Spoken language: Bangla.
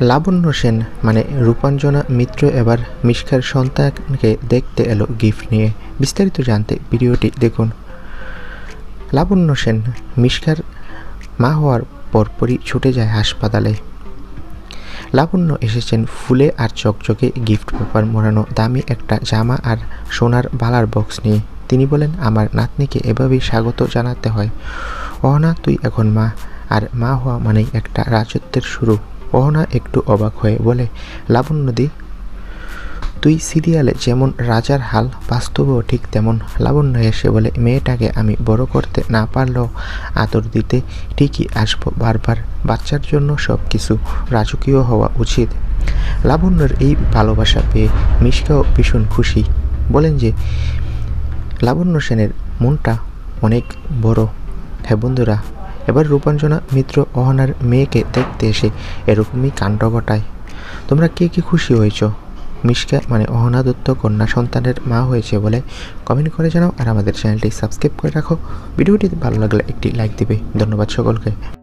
লাবণ্য সেন মানে রূপাঞ্জনা মিত্র এবার মিশকার সন্তানকে দেখতে এলো গিফট নিয়ে। বিস্তারিত জানতে ভিডিওটি দেখুন। লাবণ্য সেন, মিশকার মা হওয়ার পরপরই ছুটে যায় হাসপাতালে। লাবণ্য এসেছেন ফুলে আর চকচকে গিফট পেপার মোড়ানো দামি একটা জামা আর সোনার বালার বক্স নিয়ে। তিনি বলেন, আমার নাতনিকে এভাবেই স্বাগত জানাতে হয়। অহনা, তুই এখন মা। আর মা হওয়া মানেই একটা রাজত্বের শুরু। অহনা একটু অবাক হয়ে বলে লাবণ্যদি তুই সিরিয়ালে যেমন রাজার হাল, বাস্তবেও ঠিক তেমন। লাবণ্য এসে বলে, মেয়েটাকে আমি বড় করতে না পারলেও আদর দিতে ঠিকই আসব বারবার। বাচ্চার জন্য সব কিছু রাজকীয় হওয়া উচিত। লাবণ্যর এই ভালোবাসা পেয়ে মিশকাও ভীষণ খুশি। বলেন যে, লাবণ্য সেনের মনটা অনেক বড়। হ্যাঁ বন্ধুরা এবার রূপাঞ্জনা মিত্র অহনার মেয়েকে দেখতে এসে এরকমই কাণ্ড ঘটায়। তোমরা কে কে খুশি হয়েছ? মিশকা মানে অহনা দত্ত, কন্যা সন্তানের মা হয়েছে বলে কমেন্ট করে জানাও আর আমাদের চ্যানেলটি সাবস্ক্রাইব করে রাখো। ভিডিওটি ভালো লাগলে একটি লাইক দিবে। ধন্যবাদ সকলকে।